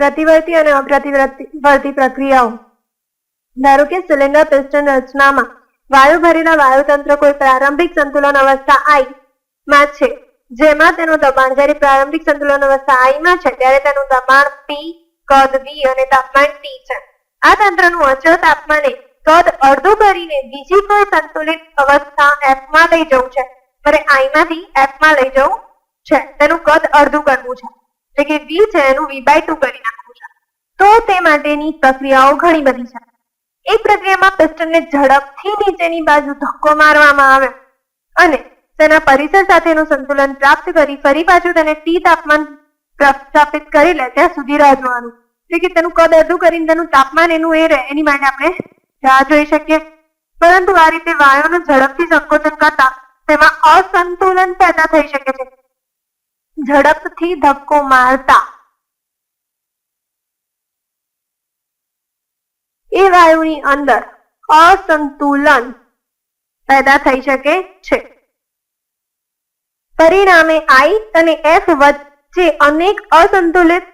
પ્રતિવર્તી અને અપ્રતિવર્તી પ્રક્રિયાઓ. ધારો કે સિલિન્ડર પિસ્ટન રચનામાં વાયુ ભરેલા વાયુતંત્ર કોઈ પ્રારંભિક સંતુલન અવસ્થા આઈ માં છે, જેમાં તેનું દબાણ જ્યારે પ્રારંભિક સંતુલન અવસ્થા આઈ માં છે, ત્યારે તેનું દબાણ પી કદ વી અને તાપમાન ટી છે. આ તંત્રનું અચળ તાપમાને કદ અડધું કરીને બીજી કોઈ સંતુલિત અવસ્થા એફમાં લઈ જવું છે ત્યારે આઈ માંથી એફમાં લઈ જવું છે, તેનું કદ અડધું કરવું છે. એટલે કે વી છે એનું વી બાય ટુ કરી નાખવું છે. તો તે માટેની પ્રક્રિયાઓ ઘણી બધી છે. એક પ્રક્રિયામાં પિસ્ટનને ઝડપથી નીચેની બાજુ ધક્કો મારવામાં આવે અને તેના પરિસર સાથેનું સંતુલન પ્રાપ્ત કરી ફરી પાછું તેને ટી તાપમાન સ્થાપિત કરી લે, ત્યાં સુધી રાહ જોવાનું. એટલે કે તેનું કદ અડધું કરીને તેનું તાપમાન એનું એ રહે, એની માટે આપણે રાહ જોઈ શકીએ. પરંતુ આ રીતે વાયુનું ઝડપથી સંકોચન કરતા તેમાં અસંતુલન પેદા થઈ શકે છે. ઝડપથી ધક્કો મારતા. એ વાયુની અંદર અસંતુલન પેદા થઈ શકે છે. પરિણામે આઈ અને એફ વચ્ચે અનેક અસંતુલિત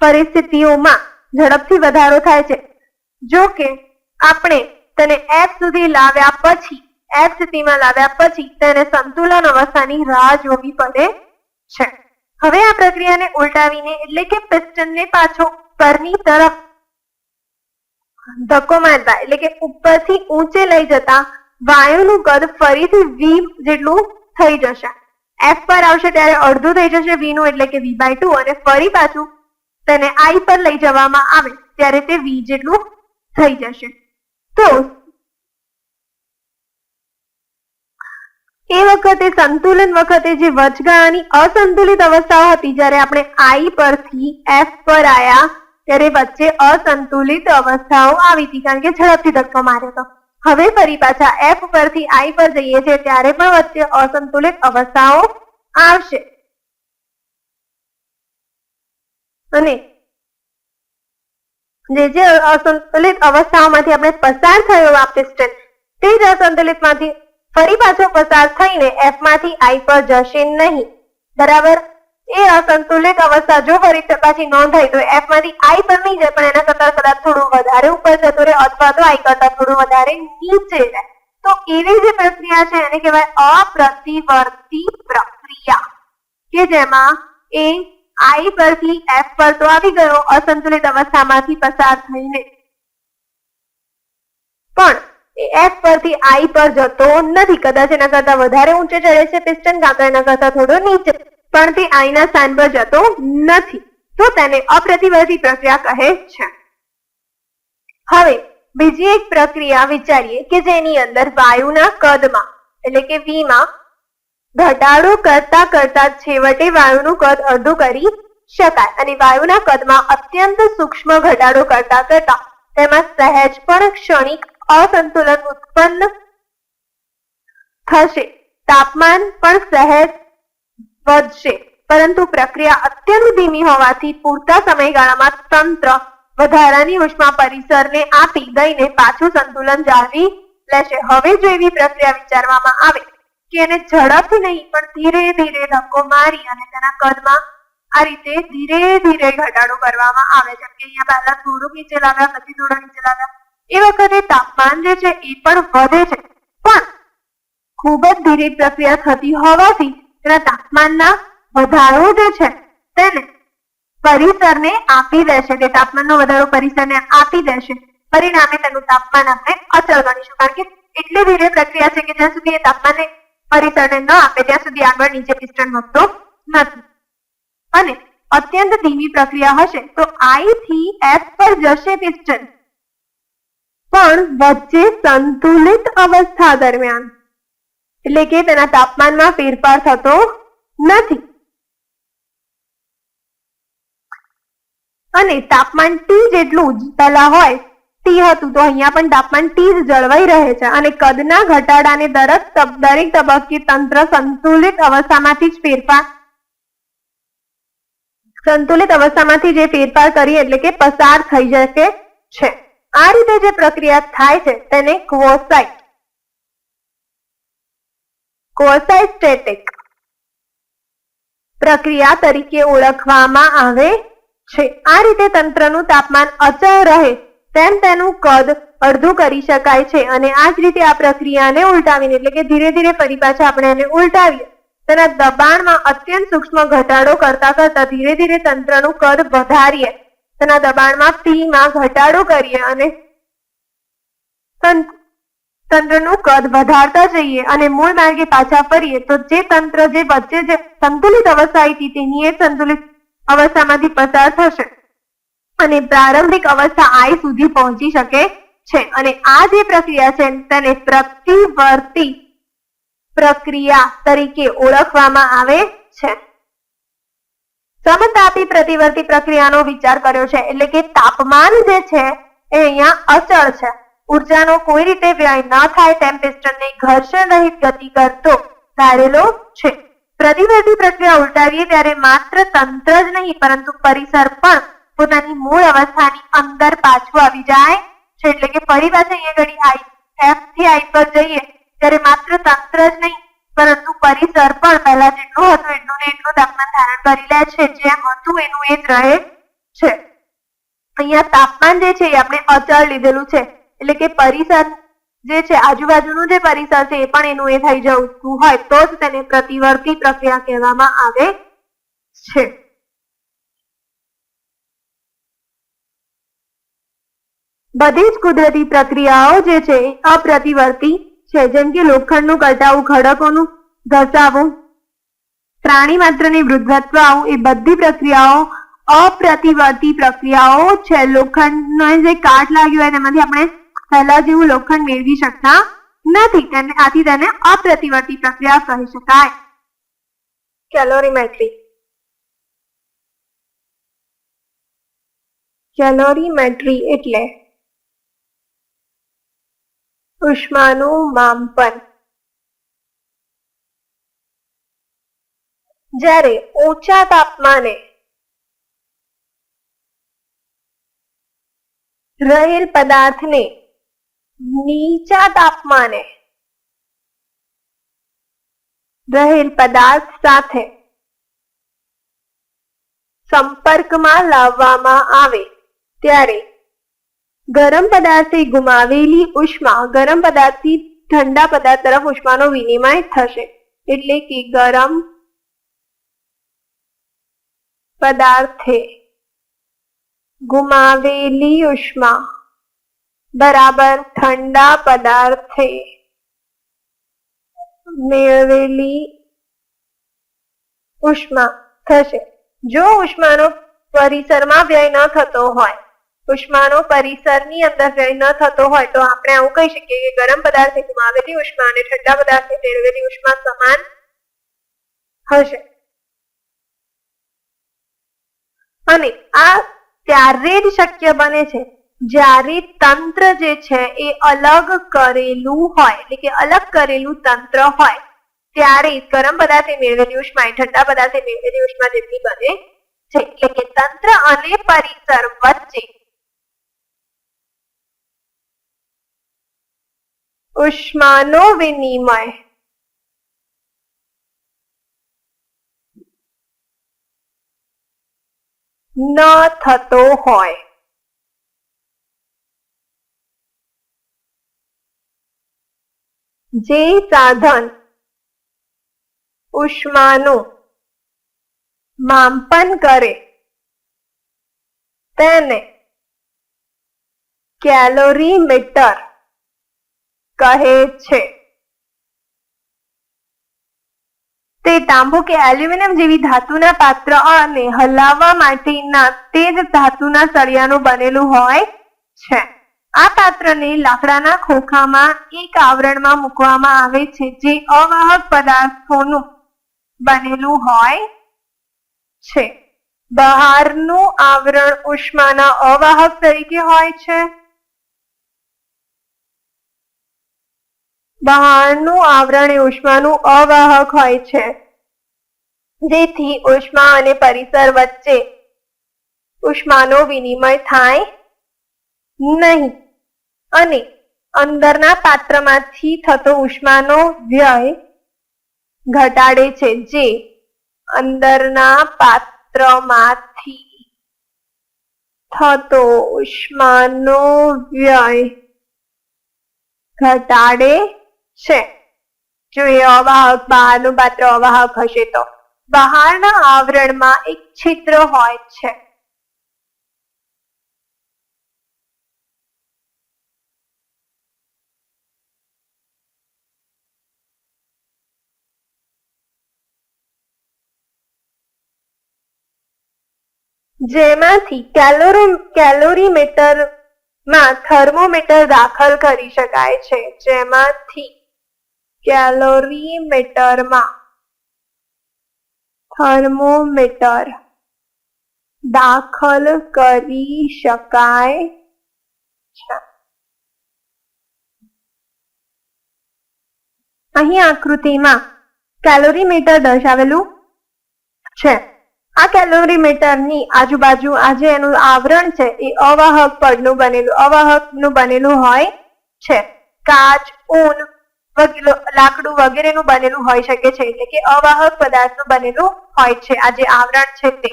પરિસ્થિતિઓમાં ઝડપથી વધારો થાય છે. જો કે, આપણે તેને એફ સુધી લાવ્યા પછી, એફ સ્થિતિમાં લાવ્યા પછી તેને સંતુલન અવસ્થાની રાહ જોવી પડે છે. હવે આ પ્રક્રિયાને ઉલટાવીને એટલે કે પિસ્ટનને પાછો પરની તરફ ધક્કો મારતા, એટલે કે ઉપરથી ઊંચે લઈ જતા વાયુનું કદ ફરીથી વી જેટલું થઈ જશે. એફ પર આવશે ત્યારે અડધું થઈ જશે વી નું એટલે કે વી બાય ટુ અને ફરી પાછું તેને આઈ પર લઈ જવામાં આવે, ત્યારે તે વી જેટલું થઈ જશે. તો એ વખતે, સંતુલન વખતે જે વચગાળાની અસંતુલિત અવસ્થાઓ હતી, જ્યારે આપણે આઈ પરથી એફ પર આયા, ત્યારે વચ્ચે અસંતુલિત અવસ્થાઓ આવી હતી, કારણ કે ઝડપથી ધક્કો માર્યો હતો. હવે ફરી પાછા એફ પરથી આઈ પર જઈએ છીએ, ત્યારે પણ વચ્ચે અસંતુલિત અવસ્થાઓ આવશે. અને જે જે અસંતુલિત અવસ્થાઓમાંથી આપણે પસાર થયો આ પિસ્ટન તે જ અસંતુલિતમાંથી ફરી પાછો પસાર થઈને એફમાંથી આઈ પર જશે નહીં. બરાબર? એ અસંતુલિત અવસ્થા જો ફરી પાછી નોંધાય તો એફમાંથી આઈ પર નહીં જાય પણ એના કરતા કદાચ થોડું વધારે ઉપર જતું રહે અથવા તો આઈ કરતા થોડું વધારે નીચે જાય. તો એવી જે પ્રક્રિયા છે એને કહેવાય અપ્રતિવર્તી પ્રક્રિયા. કે જેમાં એ આઈ પરથી એફ પર તો આવી ગયો અસંતુલિત અવસ્થામાંથી પસાર થઈને. પણ એફ પરથી આઈ પર જતો નથી. કદાચ એના કરતા વધારે ઊંચે ચડે છે પિસ્ટન કાંકર એના કરતા થોડો નીચે. પણ તે આઈના સ્થાન પર જતો નથી. તો તેને અપ્રતિવર્તી પ્રક્રિયા કહે છે. હવે બીજી એક પ્રક્રિયા વિચારીએ કે જેની અંદર વાયુના કદમાં, એટલે કે વી માં ઘટાડો કરતા કરતા છેવટે વાયુનું કદ અડધું કરી શકાય. અને વાયુના કદમાં અત્યંત સૂક્ષ્મ ઘટાડો કરતા કરતા તેમાં સહેજ પણ ક્ષણિક અસંતુલન ઉત્પન્ન થશે. તાપમાન પણ સહેજ વધશે. પરંતુ પ્રક્રિયા અત્યંત ધીમી હોવાથી પૂરતા સમયગાળામાં તંત્ર વધારાની ઉષ્મા પરિસરને આપી દઈને પાછું સંતુલન જાળવી લેશે. હવે જો એવી પ્રક્રિયા વિચારવામાં આવે કે એને ઝડપથી નહીં, પણ ધીરે ધીરે ધક્કો મારી અને તેના કદમાં આ રીતે ધીરે ધીરે ઘટાડો કરવામાં આવે, જેમ કે અહીંયા પહેલા થોડું નીચે લાવ્યા, પછી થોડું નીચે લાવ્યા એ વખતે તાપમાન જે છે એ પણ વધે છે. પણ ખૂબ જ ધીરે પ્રક્રિયા થતી હોવાથી તેના તાપમાનના વધારો જે છે તેને પરિસરને આપી દેશે. તે તાપમાનનો વધારો પરિસરને આપી દેશે. પરિણામે તેનું તાપમાન આપણે અચળ ગણીશું. કારણ કે એટલી ધીરે પ્રક્રિયા છે કે જ્યાં સુધી એ તાપમાનને પરિસરને ન આપે, ત્યાં સુધી આગળ નીચે પિસ્ટન વધતો નથી. અને અત્યંત ધીમી પ્રક્રિયા હશે તો આઈ થી એફ પર જશે પિસ્ટન. પણ વચ્ચે સંતુલિત અવસ્થા દરમિયાન. એટલે કે તેના તાપમાનમાં ફેરફાર થતો નથી. અને તાપમાન ટી જેટલું જ હોય ટી હતું તો અહીંયા પણ તાપમાન ટી જ જળવાઈ રહે છે અને કદના ઘટાડાને દરેક દરેક તબક્કે તંત્ર સંતુલિત અવસ્થામાંથી જ ફેરફાર સંતુલિત અવસ્થામાંથી જે ફેરફાર કરી એટલે કે પસાર થઈ શકે છે. આ રીતે જે પ્રક્રિયા થાય છે તેને ક્વોસાઇટ ક્વોસાઇસ્ટેટિક પ્રક્રિયા તરીકે ઓળખવામાં આવે છે. આ રીતે તંત્રનું તાપમાન અચળ રહે તેમ તેનું કદ અડધું કરી શકાય છે અને આ જ રીતે આ પ્રક્રિયાને ઉલટાવીને, એટલે કે ધીરે ધીરે ફરી પાછા આપણે એને ઉલટાવીએ. તેના દબાણમાં અત્યંત સૂક્ષ્મ ઘટાડો કરતા કરતા ધીરે ધીરે તંત્રનું કદ વધારીએ. તેના દબાણમાં પી ઘટાડો કરીએ અને તંત્રનું કદ વધારતા જઈએ અને મૂળ માર્ગે પાછા ફરીએ, તો જે તંત્ર જે વચ્ચે જે સંતુલિત અવસ્થા હતી તેની એ સંતુલિત અવસ્થામાંથી પસાર થશે અને પ્રારંભિક અવસ્થા આઈ સુધી પહોંચી શકે છે. અને આ જે પ્રક્રિયા છે, તેને પ્રતિવર્તી પ્રક્રિયા તરીકે ઓળખવામાં આવે છે. સમતાપી પ્રતિવર્તી પ્રક્રિયાનો વિચાર કર્યો છે. એટલે કે તાપમાન જે છે એ અહીંયા અચળ છે. ઉર્જાનો કોઈ રીતે વ્યય ન થાય તેમ પિસ્ટનને ઘર્ષણ રહિત ગતિ કરતો ધારેલો છે. પ્રતિવર્તી પ્રક્રિયા ઉલટાવીએ ત્યારે માત્ર તંત્ર જ નહીં, પરંતુ પરિસર પણ પોતાની મૂળ અવસ્થાની અંદર પાછું આવી જાય છે. એટલે કે ફરી પાછા અહીંયા ઘડી આઈ એફથી આઈ પર જઈએ, ત્યારે માત્ર તંત્ર જ નહીં પરંતુ પરિસર પણ પહેલા જેટલું હતું એટલું ને એટલું તાપમાન ધારણ કરી લે છે. જેમ હતું એનું એ જ રહે છે. અહીંયા તાપમાન જે છે એ આપણે અચળ લીધેલું છે. એટલે કે પરિસર જે છે, આજુબાજુનું જે પરિસર છે એ પણ એનું એ થઈ જતું હોય તો જ તેને પ્રતિવર્તી પ્રક્રિયા કહેવામાં આવે છે. બધી જ કુદરતી પ્રક્રિયાઓ જે છે અપ્રતિવર્તી છે. જેમ કે લોખંડનું કટાવું, ખડકોનું ઘસાવું, પ્રાણી માત્રની વૃદ્ધત્વ આવું, એ બધી પ્રક્રિયાઓ અપ્રતિવર્તી પ્રક્રિયાઓ છે. લોખંડનો જે કાટ લાગ્યો હોય એનામાંથી આપણે પહેલા જેવું લોખંડ મેળવી શકતા નથી. તેને, આથી તેને અપ્રતિવર્તી પ્રક્રિયા કહી શકાય. કેલોરીમેટ્રી કેલોરીમેટ્રી એટલે ઉષ્માનું માપન જ્યારે ઊંચા તાપમાને રહેલ પદાર્થને નીચા તાપમાને રહેલ પદાર્થ સાથે સંપર્કમાં લાવવામાં આવે ત્યારે ગરમ પદાર્થે ગુમાવેલી ઉષ્મા, ગરમ પદાર્થથી ઠંડા પદાર્થ તરફ ઉષ્માનો વિનિમય થશે. એટલે કે ગરમ પદાર્થે ગુમાવેલી ઉષ્મા, બરાબર ઠંડા પદાર્થે મેળવેલી ઉષ્મા થશે. જો ઉષ્માનો પરિસરમાં વ્યય ન થતો હોય ઉષ્માનો પરિસરની અંદર વ્યય ન થતો હોય તો આપણે આવું કહી શકીએ કે ગરમ પદાર્થે ગુમાવેલી ઉષ્મા અને ઠંડા પદાર્થે મેળવેલી ઉષ્મા સમાન હશે. અને આ ત્યારે જ શક્ય બને છે જ્યારે તંત્ર જે છે એ અલગ કરેલું હોય, એટલે કે અલગ કરેલું તંત્ર હોય, ત્યારે ગરમ પદાર્થે મેળવેલી ઉષ્મા એ ઠંડા પદાર્થે મેળવેલી ઉષ્મા જેટલી બને છે. એટલે કે તંત્ર અને પરિસર વચ્ચે ઉષ્માનો વિનિમય. ન થતો હોય. જે સાધન ઉષ્માનું માપન કરે તેને કેલોરીમીટર કહે છે. તે તાંબુ કે એલ્યુમિનિયમ જેવી ધાતુના પાત્ર અને હલાવવા માટેના તે જ ધાતુના સળિયાનું બનેલું હોય છે. આ પાત્રને લાકડાના ખોખામાં એક આવરણમાં મૂકવામાં આવે છે, જે અવાહક પદાર્થોનું બનેલું હોય છે. બહારનું આવરણ ઉષ્માના અવાહક તરીકે હોય છે. બહારનું આવરણ એ ઉષ્માનું અવાહક હોય છે. જેથી ઉષ્મા અને પરિસર વચ્ચે ઉષ્માનો વિનિમય થાય નહીં અને અંદરના પાત્રમાંથી થતો ઉષ્માનો વ્યય ઘટાડે છે જે અંદરના પાત્રમાંથી થતો ઉષ્માનો વ્યય ઘટાડે છે. જો એ અવાહક બહારનું પાત્ર અવાહક હશે તો બહારના આવરણમાં એક છિદ્ર હોય છે. જેમાંથી કેલોરી, કેલોરીમીટરમાં થર્મોમીટર દાખલ કરી શકાય છે. જેમાંથી કેલોરીમીટરમાં થર્મોમીટર દાખલ કરી શકાય છે. અહીં આકૃતિમાં કેલોરીમીટર દર્શાવેલું છે. આ કેલોરીમીટરની આજુબાજુ આ જે એનું આવરણ છે એ અવાહક પડનું બનેલું, અવાહકનું બનેલું હોય છે. કાચ, ઊન લાકડું વગેરેનું બનેલું હોઈ શકે છે, એટલે કે અવાહક પદાર્થનું બનેલું હોય છે. આ જે આવરણ છે તે.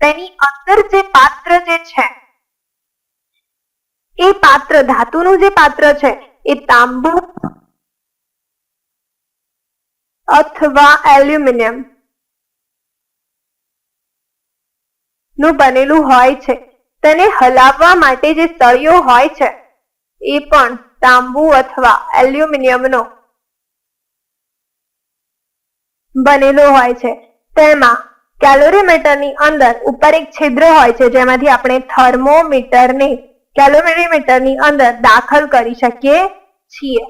તેની અંદર જે પાત્ર જે છે, એ પાત્ર, ધાતુનું જે પાત્ર છે, એ તાંબુ અથવા એલ્યુમિનિયમનું બનેલું હોય છે. તેને હલાવવા માટે જે સળિયો હોય છે, એ પણ તાંબુ અથવા એલ્યુમિનિયમનો બનેલો હોય છે. તેમાં કેલોરીમીટરની અંદર ઉપર એક છિદ્ર હોય છે, જેમાંથી આપણે થર્મોમીટરને કેલોરીમીટરની અંદર દાખલ કરી શકીએ છીએ.